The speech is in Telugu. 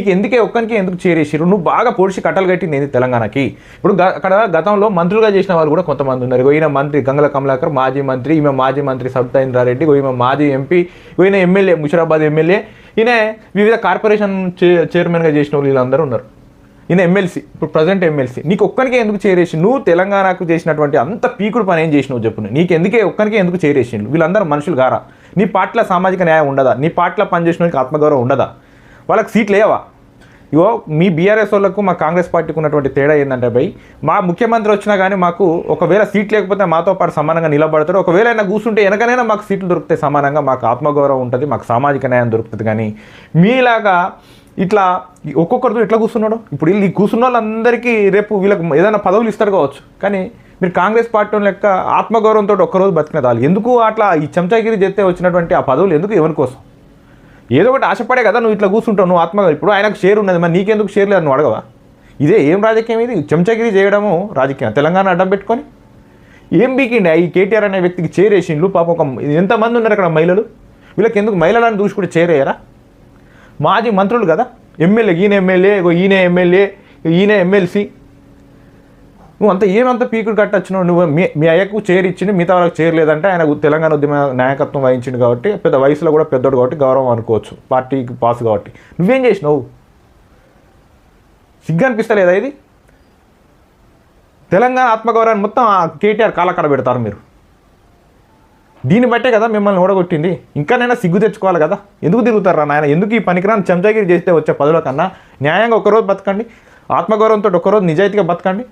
నీకు ఎందుకే ఒక్కరికి ఎందుకు చేరేసారు నువ్వు బాగా పొడిచి కట్టలు కట్టింది ఏంది తెలంగాణకి? ఇప్పుడు అక్కడ గతంలో మంత్రులుగా చేసిన వాళ్ళు కూడా కొంతమంది ఉన్నారు. ఇగో ఈయన మంత్రి గంగల కమలాకర్ మాజీ మంత్రి ఈమె మాజీ మంత్రి సబితాయింద్రారెడ్డి ఇగో ఈమె మాజీ ఎంపీ ఇగో ఈయన ఎమ్మెల్యే ముషిరాబాద్ ఎమ్మెల్యే ఈయన వివిధ కార్పొరేషన్ చైర్మన్గా చేసిన వాళ్ళు వీళ్ళందరూ ఉన్నారు. ఈయన ఎమ్మెల్సీ ఇప్పుడు ప్రజెంట్ ఎమ్మెల్సీ. నీకు ఒక్కరికే ఎందుకు చేరేసి నువ్వు తెలంగాణకు చేసినటువంటి అంత పీకుడు పని ఏం చేసినావు చెప్పు నీకు ఎందుకే ఒక్కరికే ఎందుకు చేరేసిండు వీళ్ళందరూ మనుషులు గారా? నీ పాటల సామాజిక న్యాయం ఉండదా? నీ పాటల పనిచేసిన వాళ్ళకి ఆత్మగౌరవం ఉండదా? వాళ్ళకి సీట్లు లేవా? ఇగో మీ బీఆర్ఎస్ వాళ్ళకు మా కాంగ్రెస్ పార్టీకి ఉన్నటువంటి తేడా ఏంటంటే భయ్ మా ముఖ్యమంత్రి వచ్చినా కానీ మాకు ఒకవేళ సీట్ లేకపోతే మాతో పాటు సమానంగా నిలబడతారు ఒకవేళ అయినా కూర్చుంటే వెనకనైనా మాకు సీట్లు దొరుకుతాయి సమానంగా మాకు ఆత్మగౌరవం ఉంటుంది మాకు సామాజిక న్యాయం దొరుకుతుంది. కానీ మీలాగా ఇట్లా ఒక్కొక్కరితో ఎట్లా కూర్చున్నాడు? ఇప్పుడు వీళ్ళు కూర్చున్న వాళ్ళందరికీ రేపు వీళ్ళకి ఏదైనా పదవులు ఇస్తారు కావచ్చు. కానీ మీరు కాంగ్రెస్ పార్టీ లెక్క ఆత్మగౌరవంతో ఒక్కరోజు బతికిన వాళ్ళు ఎందుకు అట్లా ఈ చెంచాగిరి చేస్తే వచ్చినటువంటి ఆ పదవులు ఎందుకు ఎవరి కోసం? ఏదో ఒకటి ఆశపడే కదా నువ్వు ఇట్లా కూర్చుంటావు నువ్వు ఆత్మ ఇప్పుడు ఆయనకు షేర్ ఉన్నది మరి నీకెందుకు షేర్ లేదు? నువ్వు అడగవా? ఇదే ఏం రాజకీయం ఇది? చెంచగిరి చేయడము రాజకీయం. తెలంగాణ అడ్డం పెట్టుకొని. ఏం బీకిండి? ఈ కేటీఆర్ అనే వ్యక్తికి చేరేసిండ్లు పాపం ఒక ఎంతమంది ఉన్నారు అక్కడ మహిళలు? వీళ్ళకి ఎందుకు మహిళలను చూసి కూడా చేరేయరా మాజీ మంత్రులు కదా? ఎమ్మెల్యే ఈయన ఎమ్మెల్యే ఈయన ఎమ్మెల్యే ఈయన ఎమ్మెల్సీ. నువ్వు అంత ఏమంత పీకుడు కట్టొచ్చినావు? నువ్వు మీ మీ అయ్యకు చైర్ మిగతా వాళ్ళకి చేరలేదంటే ఆయన తెలంగాణ ఉద్యమ నాయకత్వం వహించింది కాబట్టి పెద్ద వయసులో కూడా పెద్దోడు కాబట్టి గౌరవం అనుకోవచ్చు. పార్టీకి పాస్ కాబట్టి. నువ్వేం చేసినావు? సిగ్గు అనిపిస్తలేదా ఇది? తెలంగాణ ఆత్మగౌరవాన్ని మొత్తం ఆ కేటీఆర్ కాలక్కడ పెడతారు మీరు. దీన్ని బట్టే కదా మిమ్మల్ని ఓడగొట్టింది. ఇంకానైనా సిగ్గు తెచ్చుకోవాలి కదా. ఎందుకు తిరుగుతారా నాయన? ఎందుకు ఈ పనికిరాని చెంచాగిరి చేస్తే వచ్చే పదుల కన్నా? న్యాయంగా ఒకరోజు బతకండి. ఆత్మగౌరవంతో ఒకరోజు నిజాయితీగా బతకండి.